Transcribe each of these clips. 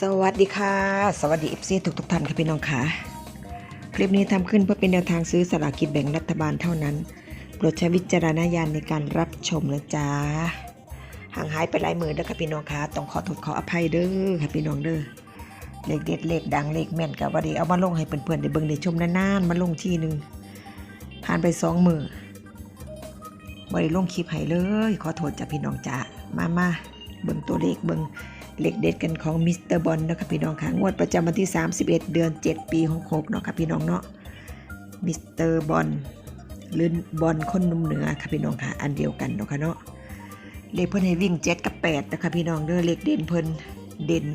สวัสดีค่ะ สวัสดีเอฟซีทุกทุกท่านค่ะพี่น้องค่ะ คลิปนี้ทำขึ้นเพื่อเป็นแนวทางซื้อสลากกินแบ่งรัฐบาลเท่านั้น โปรดใช้วิจารณญาณในการรับชมนะจ๊ะห่างหายไปหลายมือเด้อค่ะพี่น้องค่ะ ต้องขอโทษขออภัยเด้อค่ะพี่น้องเด้อเลขเด็ดเลขดังเลขแม่นกับว่าดีเอามาลงให้เพื่อนๆได้เบิ่งได้ชมนานๆมาลงทีหนึ่งผ่านไปสองมือบ่ได้ลงคลิปให้เลย ขอโทษจ้ะพี่น้องจ้ามามาเบิ่งตัวเลขเบิ่ง เลขเด็ดกันของมิสเตอร์บอลนะครับพี่น้องค่ะงวดประจำวันที่ 31 เดือน 7 ปีของ6เนาะครับพี่น้องเนาะมิสเตอร์บอลหรือบอลคนนุ่มเหนือครับพี่น้องค่ะอันเดียวกันเนาะค่ะเนาะเลขเพิ่นให้วิ่ง7กับ8นะครับพี่น้องเด้อเลขเด่นเพิ่นเด่น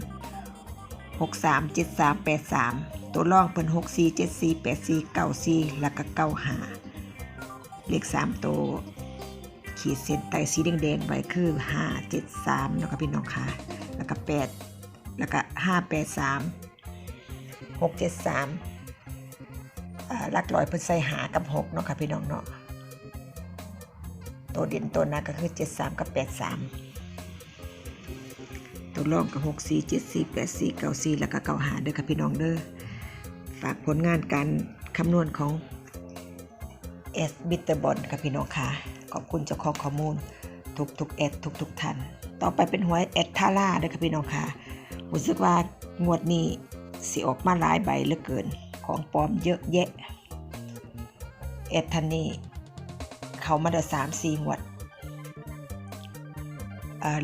6 3 7 3 8 3ตัวร่องเพิ่น6 4 7 4 8 4 9 4แล้วก็9 5เลข3ตัวขีดเส้นใต้สีแดงๆไว้คือ5 7 3เนาะครับพี่น้องค่ะ ก็แปดแล้วก็ห้าแปดสามหกเจ็ดสามลักลอยเพิ่นใส่หากับหกเนาะค่ะพี่น้องเนาะตัวเด่นตัวหนักก็คือเจ็ดสามกับแปดสามตัวรองกับหกสี่เจ็ดสี่แปดสี่เก้าสี่แล้วก็เก้าหาเด้อค่ะพี่น้องเด้อฝากผลงานการคำนวณของเอสบิตเตอร์บอลค่ะพี่น้องค่ะ ขอบคุณเจ้าของข้อมูล ทุกทุกเอดทุกทุกท่านต่อไปเป็นหวยเอดทาร่าเด้อค่ะพี่น้องค่ะรู้สึกว่างวดนี้สิออกมาหลายใบเหลือเกิน ของปลอมเยอะแยะเอดทันนี่เขามาได้สามสี่งวด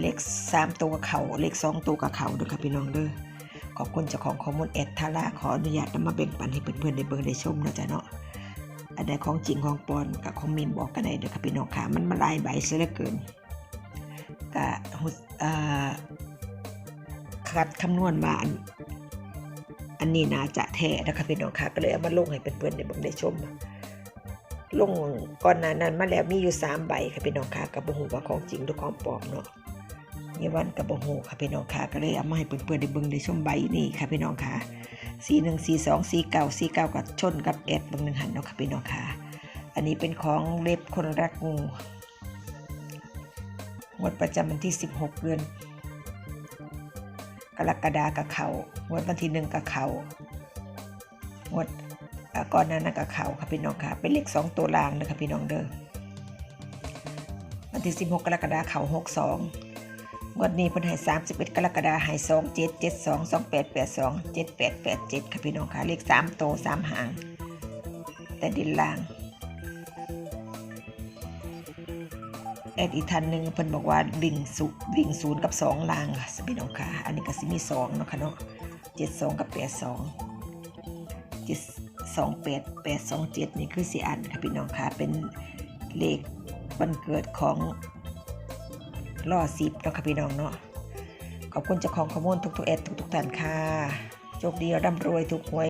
เลขสามตัวกับเขาเลขสองตัวกับเขาเด้อค่ะพี่น้องเด้อขอบคุณเจ้าของข้อมูลเอดทาร่าขออนุญาตนำมาแบ่งปันให้เพื่อนๆได้เบิ่งได้ชมนะจ๊ะเนาะอันใดของจริงของปลอมกับของมินบอกกันได้เด้อค่ะพี่น้องค่ะมันมาหลายใบเสียเหลือเกิน กะหุคัดคำนวณมาอันอันนี้น่าจะแท้นะคะพี่น้องค่ะก็เลยเอามาลงให้เพื่อนๆได้บิ่งได้ชม ลงก่อนหน้านั้นมาแล้วมีอยู่สามใบค่ะพี่น้องค่ะกับบ่ฮู้ว่าของจริงหรือของปลอมเนาะนี่วันกับบ่ฮู้ค่ะพี่น้องค่ะก็เลยเอามาให้เพื่อนๆได้เบิ่งได้ชมใบนี้ค่ะพี่น้องค่ะ41 42 49 49กับชนกับแอดบิ่งหนึ่งหันเนาะค่ะพี่น้องค่ะ อันนี้เป็นของเล็บคนรักงู งวดประจำวันที่ 16 เดือน กรกฎากับเขางวดวันที่หนึ่งกับเขางวดก่อนหนานั้นกับเขาค่ะพี่น้องค่ะ เป็นเลขสองตัวล่างนะคะพี่น้องเด้อวันที่ 16 กรกฎาเขา 62งวดนี้เพิ่นให้31 กรกฎาให้27 72 28 82 78 87 ค่ะพี่น้องค่ะ เลข3โตว3หาง แต่ดินล่าง แอดอีกทันหนึ่งเพิ่นบอกว่าวิ่งสุวิ่งศูนย์กับสองลางค่ะสพี่น้องค่ะ อันนี้ก็สิมีสองเนาะค่ะเนาะเจ็ดสองกับแปดสองเจ็ดสองแปดแปดสองเจ็ดนี่คือสี่อันค่ะพี่น้องค่ะ เป็นเลขวันเกิดของล่อสิบเนาะค่ะพี่น้องเนาะขอบคุณเจ้าของข้อมูลทุกๆแอดทุกๆท่านค่ะโชคดีร่ำรวยทุกหวย